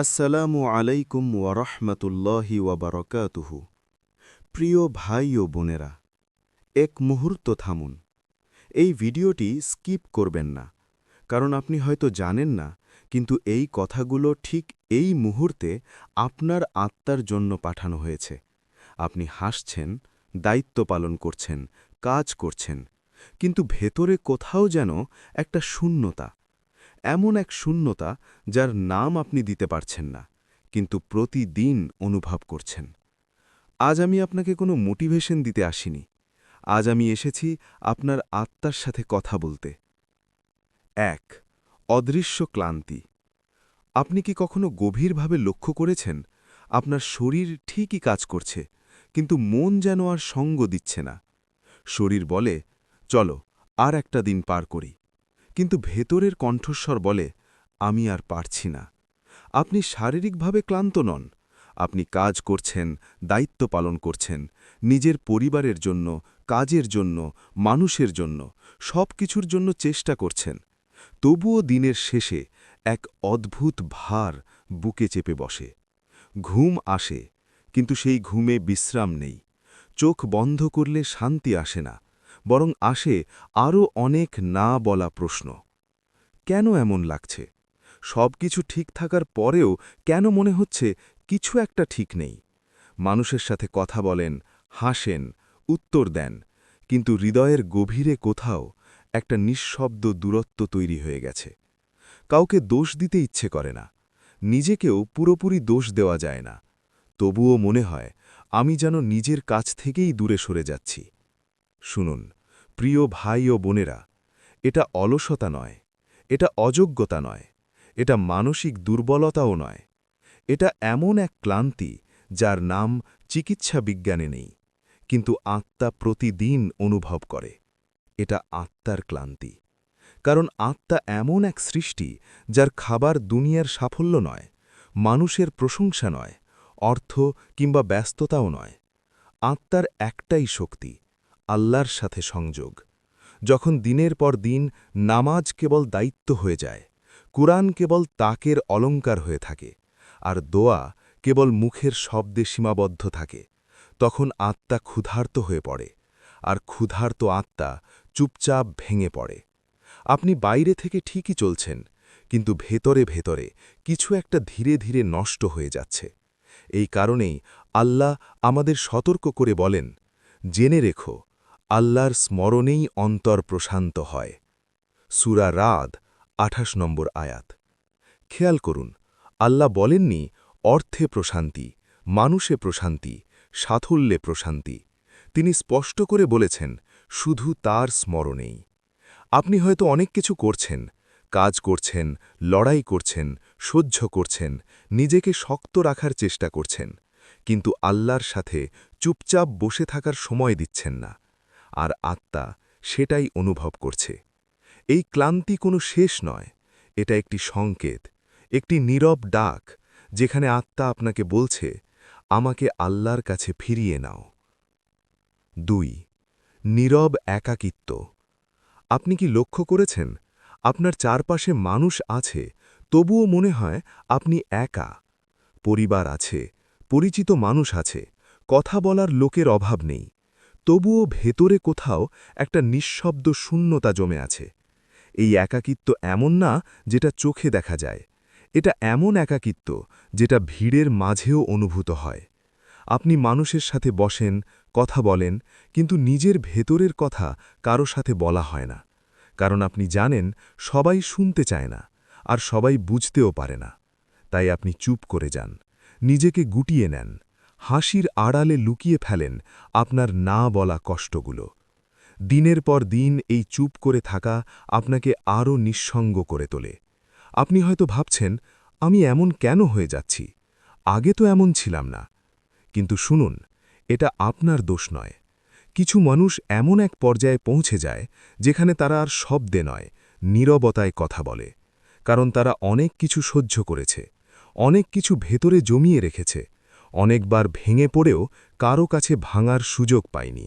আসসালামু আলাইকুম ওয়ারহমতুল্লাহি ওয়াবারকাতুহু প্রিয় ভাই ও বোনেরা, এক মুহূর্ত থামুন। এই ভিডিওটি স্কিপ করবেন না, কারণ আপনি হয়তো জানেন না, কিন্তু এই কথাগুলো ঠিক এই মুহূর্তে আপনার আত্মার জন্য পাঠানো হয়েছে। আপনি হাসছেন, দায়িত্ব পালন করছেন, কাজ করছেন, কিন্তু ভেতরে কোথাও যেন একটা শূন্যতা এমন এক শূন্যতা যার নাম আপনি দিতে পারছেন না, কিন্তু প্রতিদিন অনুভব করছেন। আজ আমি আপনাকে কোনো মোটিভেশন দিতে আসিনি। আজ আমি এসেছি আপনার আত্মার সাথে কথা বলতে। এক, অদৃশ্য ক্লান্তি। আপনি কি কখনো গভীরভাবে লক্ষ্য করেছেন, আপনার শরীর ঠিকই কাজ করছে, কিন্তু মন যেন আর সঙ্গ দিচ্ছে না? শরীর বলে, চলো, আর একটা দিন পার করি। কিন্তু ভেতরের কণ্ঠস্বর বলে, আমি আর পারছি না। আপনি শারীরিকভাবে ক্লান্ত নন। আপনি কাজ করছেন, দায়িত্ব পালন করছেন, নিজের পরিবারের জন্য, কাজের জন্য, মানুষের জন্য সব কিছুর জন্য চেষ্টা করছেন। তবুও দিনের শেষে এক অদ্ভুত ভার বুকে চেপে বসে। ঘুম আসে, কিন্তু সেই ঘুমে বিশ্রাম নেই। চোখ বন্ধ করলে শান্তি আসে না। বরং আসে আরও অনেক না বলা প্রশ্ন। কেন এমন লাগছে? সব কিছু ঠিক থাকার পরেও কেন মনে হচ্ছে কিছু একটা ঠিক নেই? মানুষের সাথে কথা বলেন, হাসেন, উত্তর দেন, কিন্তু হৃদয়ের গভীরে কোথাও একটা নিঃশব্দ দূরত্ব তৈরি হয়ে গেছে। কাউকে দোষ দিতে ইচ্ছে করে না, নিজেকেও পুরোপুরি দোষ দেওয়া যায় না। তবুও মনে হয়, আমি যেন নিজের কাছ থেকেই দূরে সরে যাচ্ছি। শুনুন প্রিয় ভাই ও বোনেরা, এটা অলসতা নয়, এটা অযোগ্যতা নয়, এটা মানসিক দুর্বলতাও নয়, এটা এমন এক ক্লান্তি যার নাম চিকিৎসা বিজ্ঞানে নেই, কিন্তু আত্মা প্রতিদিন অনুভব করে। এটা আত্মার ক্লান্তি, কারণ আত্মা এমন এক সৃষ্টি যার খাবার দুনিয়ার সাফল্য নয়, মানুষের প্রশংসা নয়, অর্থ কিংবা ব্যস্ততাও নয়। আত্মার একটাই শক্তি আল্লাহর সাথে সংযোগ। যখন দিনের পর দিন নামাজ কেবল দায়িত্ব হয়ে যায়, কুরআন কেবল তাকের অলঙ্কার হয়ে থাকে, আর দোয়া কেবল মুখের শব্দে সীমাবদ্ধ থাকে, তখন আত্মা ক্ষুধার্ত হয়ে পড়ে, আর ক্ষুধার্ত আত্মা চুপচাপ ভেঙে পড়ে। আপনি বাইরে থেকে ঠিকই চলছেন, কিন্তু ভেতরে ভেতরে কিছু একটা ধীরে ধীরে নষ্ট হয়ে যাচ্ছে। এই কারণেই আল্লাহ আমাদের সতর্ক করে বলেন, জেনে রেখো আল্লাহর স্মরণেই অন্তর প্রশান্ত হয়। সুরা রাদ, আঠাশ নম্বর আয়াত। খেয়াল করুন, আল্লাহ বলেননি, অর্থে প্রশান্তি, মানুষে প্রশান্তি সাথল্যে প্রশান্তি। তিনি স্পষ্ট করে বলেছেন, শুধু তার স্মরণেই। আপনি হয়তো অনেক কিছু করছেন, কাজ করছেন, লড়াই করছেন, সহ্য করছেন, নিজেকে শক্ত রাখার চেষ্টা করছেন, কিন্তু আল্লাহর সাথে চুপচাপ বসে থাকার সময় দিচ্ছেন না। আর আত্মা সেটাই অনুভব করছে। এই ক্লান্তি কোনো শেষ নয়, এটা একটি সংকেত, একটি নীরব ডাক, যেখানে আত্মা আপনাকে বলছে, আমাকে আল্লাহর কাছে ফিরিয়ে নাও। দুই, নীরব একাকিত্ব। আপনি কি লক্ষ্য করেছেন? আপনার চারপাশে মানুষ আছে, তবুও মনে হয় আপনি একা। পরিবার আছে, পরিচিত মানুষ আছে, কথা বলার লোকের অভাব নেই। তবুও ভেতরে কোথাও একটা নিঃশব্দ শূন্যতা জমে আছে। এই একাকিত্ব এমন না যেটা চোখে দেখা যায়। এটা এমন একাকিত্ব যেটা ভিড়ের মাঝেও অনুভূত হয়। আপনি মানুষের সাথে বসেন, কথা বলেন, কিন্তু নিজের ভেতরের কথা কারও সাথে বলা হয় না। কারণ আপনি জানেন, সবাই শুনতে চায় না, আর সবাই বুঝতেও পারে না। তাই আপনি চুপ করে যান। নিজেকে গুটিয়ে নেন। হাসির আড়ালে লুকিয়ে ফেলেন আপনার না বলা কষ্টগুলো। দিনের পর দিন এই চুপ করে থাকা আপনাকে আরও নিঃসঙ্গ করে তোলে। আপনি হয়তো ভাবছেন, আমি এমন কেন হয়ে যাচ্ছি? আগে তো এমন ছিলাম না। কিন্তু শুনুন, এটা আপনার দোষ নয়। কিছু মানুষ এমন এক পর্যায়ে পৌঁছে যায়, যেখানে তারা আর শব্দে নয়, নীরবতায় কথা বলে। কারণ তারা অনেক কিছু সহ্য করেছে, অনেক কিছু ভেতরে জমিয়ে রেখেছে। অনেকবার ভেঙে পড়েও কারও কাছে ভাঙার সুযোগ পায়নি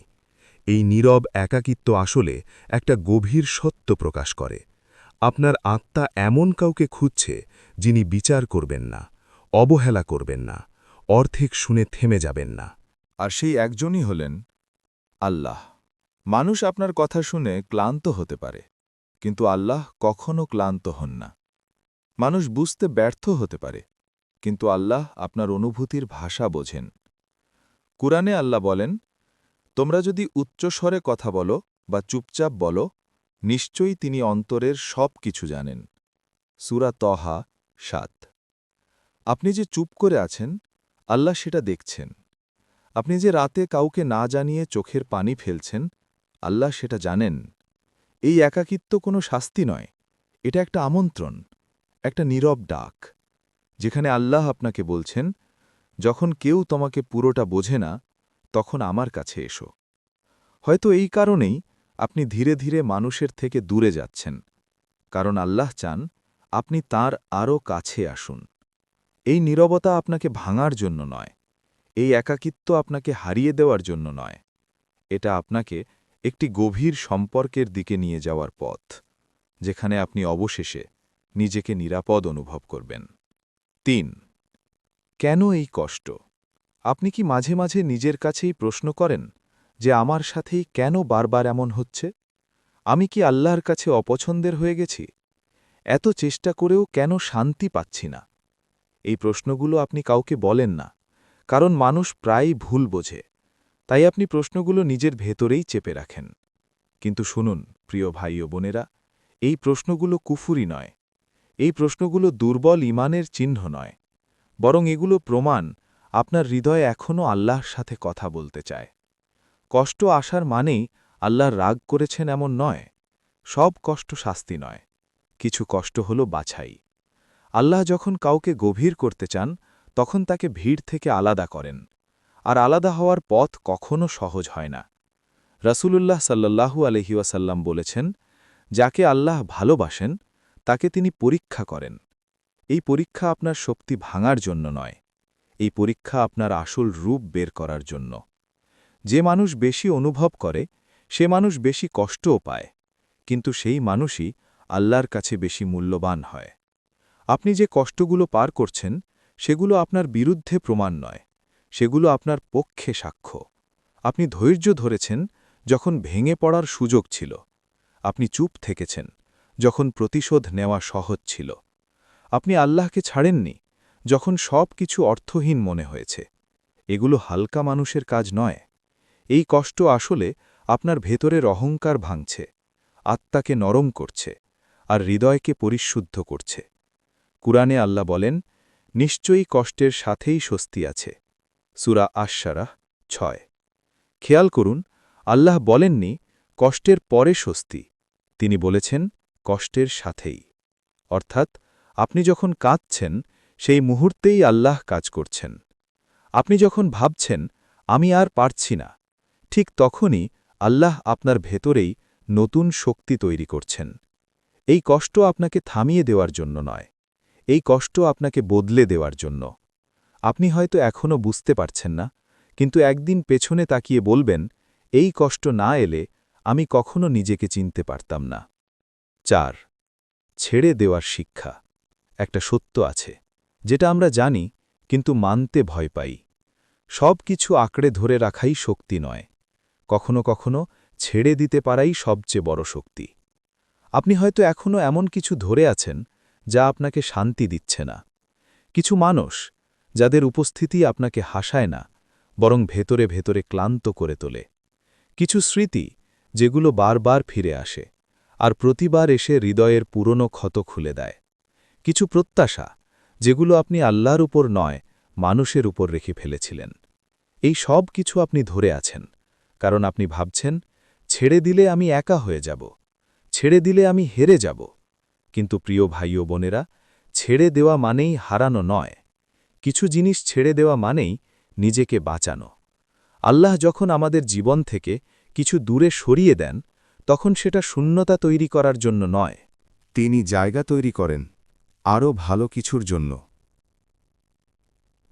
এই নীরব একাকিত্ব আসলে একটা গভীর সত্য প্রকাশ করে। আপনার আত্মা এমন কাউকে খুঁজছে যিনি বিচার করবেন না, অবহেলা করবেন না, অর্ধেক শুনে থেমে যাবেন না। আর সেই একজনই হলেন আল্লাহ। মানুষ আপনার কথা শুনে ক্লান্ত হতে পারে, কিন্তু আল্লাহ কখনো ক্লান্ত হন না। মানুষ বুঝতে ব্যর্থ হতে পারে কিন্তু আল্লাহ আপনার অনুভূতির ভাষা বোঝেন। কুরআনে আল্লাহ বলেন, তোমরা যদি উচ্চস্বরে কথা বলো বা চুপচাপ বলো, নিশ্চয়ই তিনি অন্তরের সব কিছু জানেন। সুরা তহা সাত। আপনি যে চুপ করে আছেন, আল্লাহ সেটা দেখছেন। আপনি যে রাতে কাউকে না জানিয়ে চোখের পানি ফেলছেন, আল্লাহ সেটা জানেন। এই একাকিত্ব কোনো শাস্তি নয়, এটা একটা আমন্ত্রণ, একটা নীরব ডাক। যেখানে আল্লাহ আপনাকে বলছেন, যখন কেউ তোমাকে পুরোটা বোঝে না, তখন আমার কাছে এসো। হয়তো এই কারণেই আপনি ধীরে ধীরে মানুষের থেকে দূরে যাচ্ছেন, কারণ আল্লাহ চান আপনি তার আরও কাছে আসুন। এই নীরবতা আপনাকে ভাঙার জন্য নয়, এই একাকিত্ব আপনাকে হারিয়ে দেওয়ার জন্য নয়, এটা আপনাকে একটি গভীর সম্পর্কের দিকে নিয়ে যাওয়ার পথ, যেখানে আপনি অবশেষে নিজেকে নিরাপদ অনুভব করবেন। তিন, কেন এই কষ্ট? আপনি কি মাঝে মাঝে নিজের কাছেই প্রশ্ন করেন যে আমার সাথেই কেন বারবার এমন হচ্ছে? আমি কি আল্লাহর কাছে অপছন্দের হয়ে গেছি? এত চেষ্টা করেও কেন শান্তি পাচ্ছি না? এই প্রশ্নগুলো আপনি কাউকে বলেন না, কারণ মানুষ প্রায়ই ভুল বোঝে। তাই আপনি প্রশ্নগুলো নিজের ভেতরেই চেপে রাখেন। কিন্তু শুনুন, প্রিয় ভাই ও বোনেরা, এই প্রশ্নগুলো কুফুরি নয় এই প্রশ্নগুলো দুর্বল ইমানের চিহ্ন নয়, বরং এগুলো প্রমাণ আপনার হৃদয় এখনও আল্লাহর সাথে কথা বলতে চায়। কষ্ট আসার মানেই আল্লাহর রাগ করেছেন এমন নয়, সব কষ্ট শাস্তি নয়, কিছু কষ্ট হল বাছাই। আল্লাহ যখন কাউকে গভীর করতে চান, তখন তাকে ভিড় থেকে আলাদা করেন, আর আলাদা হওয়ার পথ কখনো সহজ হয় না। রাসূলুল্লাহ সাল্লাল্লাহু আলহিউসাল্লাম বলেছেন, যাকে আল্লাহ ভালোবাসেন তাকে তিনি পরীক্ষা করেন। এই পরীক্ষা আপনার শক্তি ভাঙার জন্য নয়। এই পরীক্ষা আপনার আসল রূপ বের করার জন্য। যে মানুষ বেশি অনুভব করে, সে মানুষ বেশি কষ্টও পায়, কিন্তু সেই মানুষই আল্লাহর কাছে বেশি মূল্যবান হয়। আপনি যে কষ্টগুলো পার করছেন, সেগুলো আপনার বিরুদ্ধে প্রমাণ নয়, সেগুলো আপনার পক্ষে সাক্ষ্য। আপনি ধৈর্য ধরেছেন যখন ভেঙে পড়ার সুযোগ ছিল। আপনি চুপ থেকেছেন। যখন প্রতিশোধ নেওয়া সহজ ছিল। আপনি আল্লাহকে ছাড়েননি, যখন সব কিছু অর্থহীন মনে হয়েছে। এগুলো হালকা মানুষের কাজ নয়। এই কষ্ট আসলে আপনার ভেতরের অহংকার ভাঙছে, আত্মাকে নরম করছে, আর হৃদয়কে পরিশুদ্ধ করছে। কুরআনে আল্লাহ বলেন, নিশ্চয়ই কষ্টের সাথেই স্বস্তি আছে। সুরা আশারাহ ছয়। খেয়াল করুন, আল্লাহ বলেননি, কষ্টের পরে স্বস্তি। তিনি বলেছেন কষ্টের সাথেই। অর্থাৎ, আপনি যখন কাঁদছেন, সেই মুহূর্তেই আল্লাহ কাজ করছেন। আপনি যখন ভাবছেন, আমি আর পারছি না, ঠিক তখনই আল্লাহ আপনার ভেতরেই নতুন শক্তি তৈরি করছেন। এই কষ্ট আপনাকে থামিয়ে দেওয়ার জন্য নয়, এই কষ্ট আপনাকে বদলে দেওয়ার জন্য। আপনি হয়তো এখনও বুঝতে পারছেন না, কিন্তু একদিন পেছনে তাকিয়ে বলবেন, এই কষ্ট না এলে আমি কখনো নিজেকে চিনতে পারতাম না। চার, ছেড়ে দেওয়ার শিক্ষা। একটা সত্য আছে, যেটা আমরা জানি, কিন্তু মানতে ভয় পাই। সব কিছু আঁকড়ে ধরে রাখাই শক্তি নয়। কখনো কখনো ছেড়ে দিতে পারাই সবচেয়ে বড় শক্তি। আপনি হয়তো এখনও এমন কিছু ধরে আছেন, যা আপনাকে শান্তি দিচ্ছে না। কিছু মানুষ, যাদের উপস্থিতি আপনাকে হাসায় না, বরং ভেতরে ভেতরে ক্লান্ত করে তোলে। কিছু স্মৃতি, যেগুলো বারবার ফিরে আসে। আর প্রতিবার এসে হৃদয়ের পুরনো ক্ষত খুলে দেয়। কিছু প্রত্যাশা, যেগুলো আপনি আল্লাহর উপর নয়, মানুষের উপর রেখে ফেলেছিলেন। এই সব কিছু আপনি ধরে আছেন, কারণ আপনি ভাবছেন, ছেড়ে দিলে আমি একা হয়ে যাব, ছেড়ে দিলে আমি হেরে যাব। কিন্তু প্রিয় ভাই ও বোনেরা, ছেড়ে দেওয়া মানেই হারানো নয়। কিছু জিনিস ছেড়ে দেওয়া মানেই নিজেকে বাঁচানো। আল্লাহ যখন আমাদের জীবন থেকে কিছু দূরে সরিয়ে দেন তখন সেটা শূন্যতা তৈরি করার জন্য নয়। তিনি জায়গা তৈরি করেন, আরও ভালো কিছুর জন্য।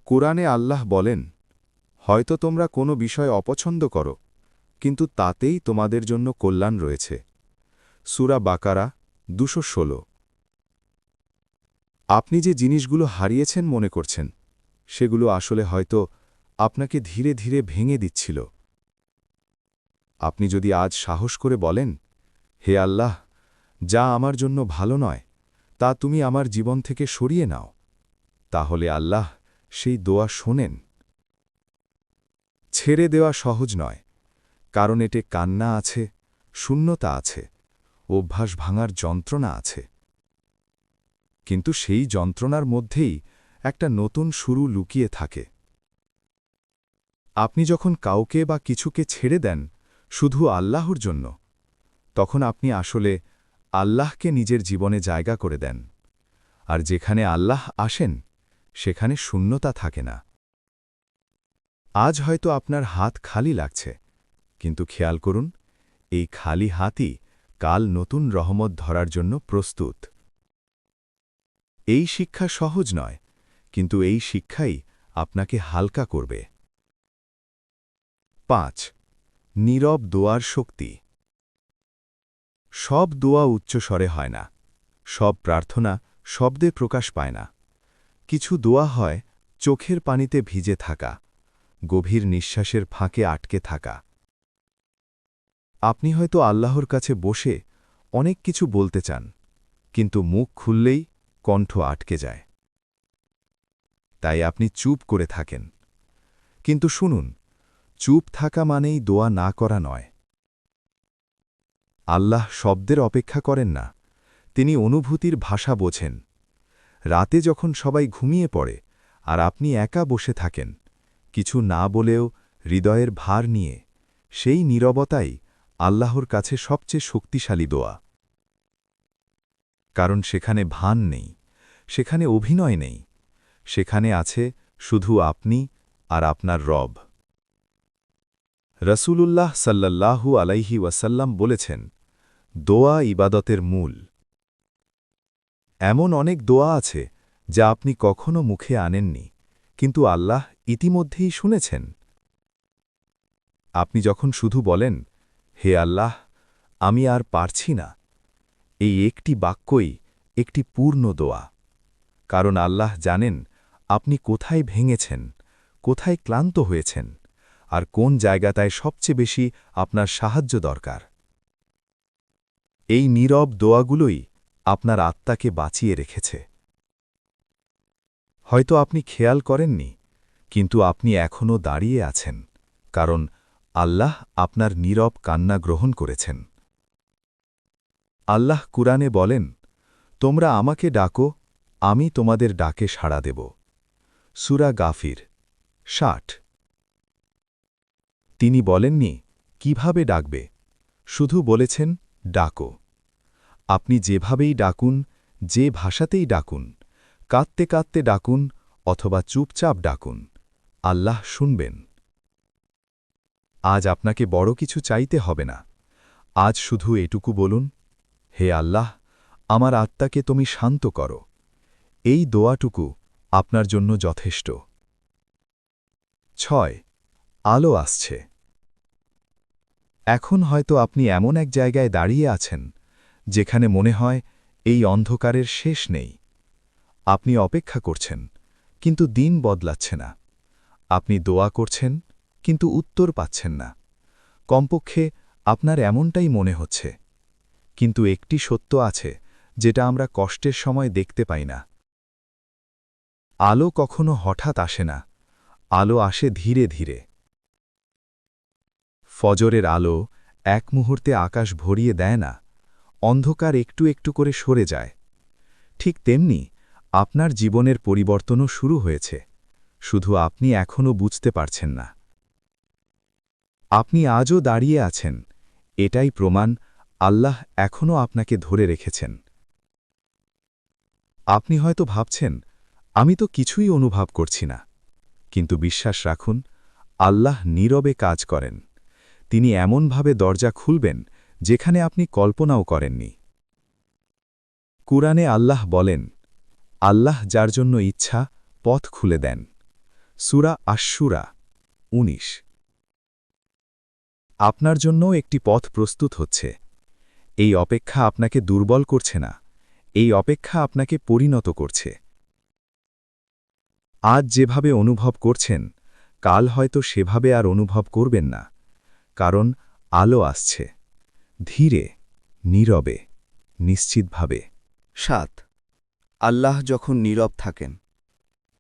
কোরআনে আল্লাহ বলেন, হয়তো তোমরা কোনো বিষয় অপছন্দ করো, কিন্তু তাতেই তোমাদের জন্য কল্যাণ রয়েছে। সুরা বাকারা, দুশো ষোলো। আপনি যে জিনিসগুলো হারিয়েছেন মনে করছেন, সেগুলো আসলে হয়তো আপনাকে ধীরে ধীরে ভেঙে দিচ্ছিল। আপনি যদি আজ সাহস করে বলেন, হে আল্লাহ, যা আমার জন্য ভালো নয়, তা তুমি আমার জীবন থেকে সরিয়ে নাও, তাহলে আল্লাহ সেই দোয়া শোনেন। ছেড়ে দেওয়া সহজ নয়, কারণ এতে কান্না আছে, শূন্যতা আছে, অভ্যাস ভাঙার যন্ত্রণা আছে। কিন্তু সেই যন্ত্রণার মধ্যেই একটা নতুন শুরু লুকিয়ে থাকে। আপনি যখন কাউকে বা কিছুকে ছেড়ে দেন শুধু আল্লাহর জন্য। তখন আপনি আসলে আল্লাহকে নিজের জীবনে জায়গা করে দেন। আর যেখানে আল্লাহ আসেন, সেখানে শূন্যতা থাকে না। আজ হয়তো আপনার হাত খালি লাগছে, কিন্তু খেয়াল করুন, এই খালি হাতই কাল নতুন রহমত ধরার জন্য প্রস্তুত। এই শিক্ষা সহজ নয়, কিন্তু এই শিক্ষাই আপনাকে হালকা করবে। পাঁচ নীরব দোয়ার শক্তি। সব দোয়া উচ্চস্বরে হয় না, সব প্রার্থনা শব্দে প্রকাশ পায় না। কিছু দোয়া হয় চোখের পানিতে ভিজে থাকা, গভীর নিঃশ্বাসের ফাঁকে আটকে থাকা। আপনি হয়তো আল্লাহর কাছে বসে অনেক কিছু বলতে চান, কিন্তু মুখ খুললেই কণ্ঠ আটকে যায়। তাই আপনি চুপ করে থাকেন। কিন্তু শুনুন চুপ থাকা মানেই দোয়া না করা নয়। আল্লাহ শব্দের অপেক্ষা করেন না, তিনি অনুভূতির ভাষা বোঝেন। রাতে যখন সবাই ঘুমিয়ে পড়ে আর আপনি একা বসে থাকেন, কিছু না বলেও হৃদয়ের ভার নিয়ে, সেই নীরবতাই আল্লাহর কাছে সবচেয়ে শক্তিশালী দোয়া। কারণ সেখানে ভান নেই, সেখানে অভিনয় নেই, সেখানে আছে শুধু আপনি আর আপনার রব। রসূলুল্লাহ সাল্লাল্লাহু আলাইহি ওয়াসাল্লাম বলেছেন, দোয়া ইবাদতের মূল। এমন অনেক দোয়া আছে যা আপনি কখনো মুখে আনেননি, কিন্তু আল্লাহ ইতিমধ্যেই শুনেছেন। আপনি যখন শুধু বলেন, হে আল্লাহ, আমি আর পারছি না এই একটি বাক্যই একটি পূর্ণ দোয়া। কারণ আল্লাহ জানেন আপনি কোথায় ভেঙেছেন, কোথায় ক্লান্ত হয়েছেন। আর কোন জায়গাটায় সবচেয়ে বেশি আপনার সাহায্য দরকার। এই নীরব দোয়াগুলোই আপনার আত্মাকে বাঁচিয়ে রেখেছে। হয়তো আপনি খেয়াল করেননি, কিন্তু আপনি এখনও দাঁড়িয়ে আছেন, কারণ আল্লাহ আপনার নীরব কান্না গ্রহণ করেছেন। আল্লাহ কুরআনে বলেন, তোমরা আমাকে ডাকো, আমি তোমাদের ডাকে সাড়া দেব। সুরা গাফির, ষাট। তিনি বলেননি, কীভাবে ডাকবে? শুধু বলেছেন, ডাকো। আপনি যেভাবেই ডাকুন, যে ভাষাতেই ডাকুন, কাঁদতে কাঁদতে ডাকুন অথবা চুপচাপ ডাকুন, আল্লাহ শুনবেন। আজ আপনাকে বড় কিছু চাইতে হবে না। আজ শুধু এটুকু বলুন, হে আল্লাহ, আমার আত্মাকে তুমি শান্ত করো। এই দোয়াটুকু আপনার জন্য যথেষ্ট। ছয়, আলো আসছে। এখন হয়তো আপনি এমন এক জায়গায় দাঁড়িয়ে আছেন, যেখানে মনে হয় এই অন্ধকারের শেষ নেই। আপনি অপেক্ষা করছেন, কিন্তু দিন বদলাচ্ছে না। আপনি দোয়া করছেন, কিন্তু উত্তর পাচ্ছেন না। কমপক্ষে আপনার এমনটাই মনে হচ্ছে। কিন্তু একটি সত্য আছে, যেটা আমরা কষ্টের সময় দেখতে পাই না। আলো কখনো হঠাৎ আসে না। আলো আসে ধীরে ধীরে। ফজরের আলো এক মুহূর্তে আকাশ ভরিয়ে দেয় না, অন্ধকার একটু একটু করে সরে যায়। ঠিক তেমনি আপনার জীবনের পরিবর্তনও শুরু হয়েছে, শুধু আপনি এখনও বুঝতে পারছেন না। আপনি আজও দাঁড়িয়ে আছেন, এটাই প্রমাণ আল্লাহ এখনও আপনাকে ধরে রেখেছেন। আপনি হয়তো ভাবছেন, আমি তো কিছুই অনুভব করছি না। কিন্তু বিশ্বাস রাখুন, আল্লাহ নীরবে কাজ করেন। তিনি এমনভাবে দরজা খুলবেন, যেখানে আপনি কল্পনাও করেননি। কুরআনে আল্লাহ বলেন, আল্লাহ যার জন্য ইচ্ছা, পথ খুলে দেন। সুরা আশুরা ১৯ আপনার জন্য একটি পথ প্রস্তুত হচ্ছে। এই অপেক্ষা আপনাকে দুর্বল করছে না, এই অপেক্ষা আপনাকে পরিণত করছে। আজ যেভাবে অনুভব করছেন, কাল হয়তো সেভাবে আর অনুভব করবেন না। কারণ আলো আসছে। ধীরে, নীরবে, নিশ্চিতভাবে। সাত, আল্লাহ যখন নীরব থাকেন,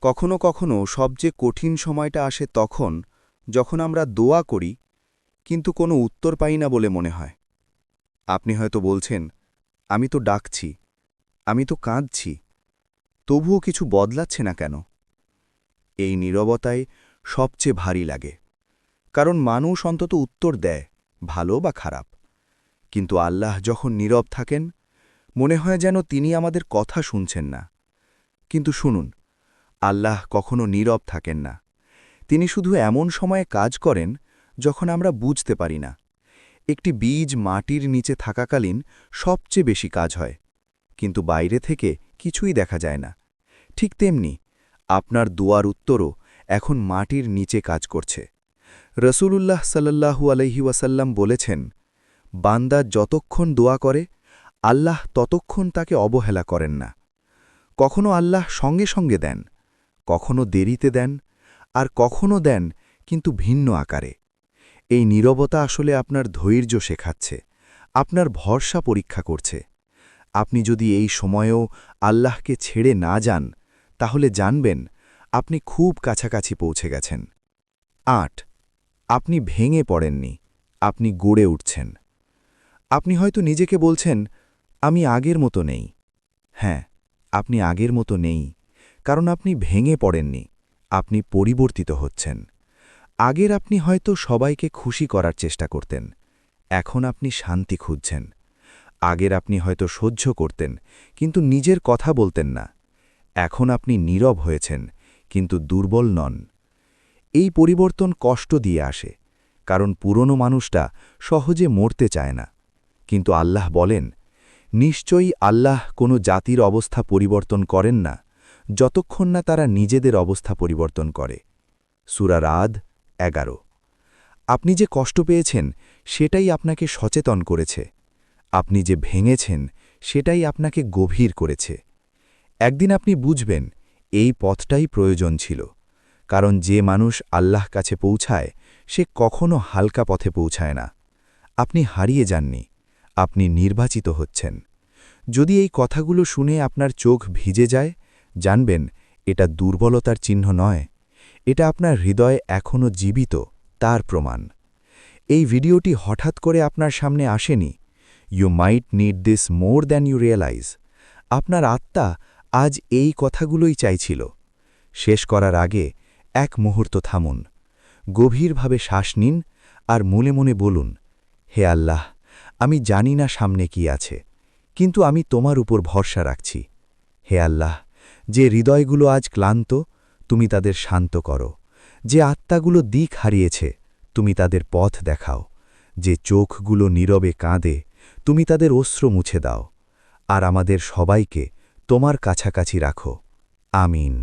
কখনো কখনো সবচেয়ে কঠিন সময়টা আসে তখন, যখন আমরা দোয়া করি, কিন্তু কোনো উত্তর পাই না বলে মনে হয়। আপনি হয়তো বলছেন, আমি তো ডাকছি, আমি তো কাঁদছি, তবুও কিছু বদলাচ্ছে না কেন? এই নীরবতায় সবচেয়ে ভারী লাগে। কারণ মানুষ অন্তত উত্তর দেয়, ভালো বা খারাপ। কিন্তু আল্লাহ যখন নীরব থাকেন, মনে হয় যেন তিনি আমাদের কথা শুনছেন না। কিন্তু শুনুন, আল্লাহ কখনো নীরব থাকেন না। তিনি শুধু এমন সময়ে কাজ করেন যখন আমরা বুঝতে পারি না। একটি বীজ মাটির নিচে থাকাকালীন সবচেয়ে বেশি কাজ হয়, কিন্তু বাইরে থেকে কিছুই দেখা যায় না। ঠিক তেমনি, আপনার দুয়ার উত্তরও এখন মাটির নিচে কাজ করছে। রসুলুল্লাহ সাল্লাহু আলহি ওয়াসাল্লাম বলেছেন, বান্দা যতক্ষণ দোয়া করে, আল্লাহ ততক্ষণ তাকে অবহেলা করেন না। কখনো আল্লাহ সঙ্গে সঙ্গে দেন, কখনো দেরিতে দেন, আর কখনো দেন কিন্তু ভিন্ন আকারে। এই নীরবতা আসলে আপনার ধৈর্য শেখাচ্ছে, আপনার ভরসা পরীক্ষা করছে। আপনি যদি এই সময়েও আল্লাহকে ছেড়ে না যান, তাহলে জানবেন, আপনি খুব কাছাকাছি পৌঁছে গেছেন। আট আপনি ভেঙে পড়েননি, আপনি গড়ে উঠছেন। আপনি হয়তো নিজেকে বলছেন, আমি আগের মতো নেই। হ্যাঁ আপনি আগের মতো নেই, কারণ আপনি ভেঙে পড়েননি, আপনি পরিবর্তিত হচ্ছেন। আগের আপনি হয়তো সবাইকে খুশি করার চেষ্টা করতেন, এখন আপনি শান্তি খুঁজছেন। আগের আপনি হয়তো সহ্য করতেন, কিন্তু নিজের কথা বলতেন না। এখন আপনি নীরব হয়েছেন, কিন্তু দুর্বল নন। এই পরিবর্তন কষ্ট দিয়ে আসে, কারণ পুরনো মানুষটা সহজে মরতে চায় না। কিন্তু আল্লাহ বলেন, নিশ্চয়ই আল্লাহ কোনো জাতির অবস্থা পরিবর্তন করেন না, যতক্ষণ না তারা নিজেদের অবস্থা পরিবর্তন করে। সুরা রাদ এগারো। আপনি যে কষ্ট পেয়েছেন, সেটাই আপনাকে সচেতন করেছে। আপনি যে ভেঙেছেন, সেটাই আপনাকে গভীর করেছে। একদিন আপনি বুঝবেন, এই পথটাই প্রয়োজন ছিল। কারণ যে মানুষ আল্লাহ কাছে পৌঁছায়, সে কখনো হালকা পথে পৌঁছায় না। আপনি হারিয়ে যাননি, আপনি নির্বাচিত হচ্ছেন। যদি এই কথাগুলো শুনে আপনার চোখ ভিজে যায়, জানবেন এটা দুর্বলতার চিহ্ন নয়, এটা আপনার হৃদয় এখনও জীবিত, তার প্রমাণ। এই ভিডিওটি হঠাৎ করে আপনার সামনে আসেনি। You might need this more than you realise আপনার আত্মা আজ এই কথাগুলোই চাইছিল। শেষ করার আগে এক মুহূর্ত থামুন, গভীরভাবে শ্বাস নিন আর মনে মনে বলুন, হে আল্লাহ, আমি জানি না সামনে কি আছে, কিন্তু আমি তোমার উপর ভরসা রাখছি। হে আল্লাহ, যে হৃদয়গুলো আজ ক্লান্ত, তুমি তাদের শান্ত করো। যে আত্মাগুলো দিক হারিয়েছে, তুমি তাদের পথ দেখাও। যে চোখগুলো নীরবে কাঁদে, তুমি তাদের অস্ত্র মুছে দাও। আর আমাদের সবাইকে তোমার কাছাকাছি রাখো। আমিন।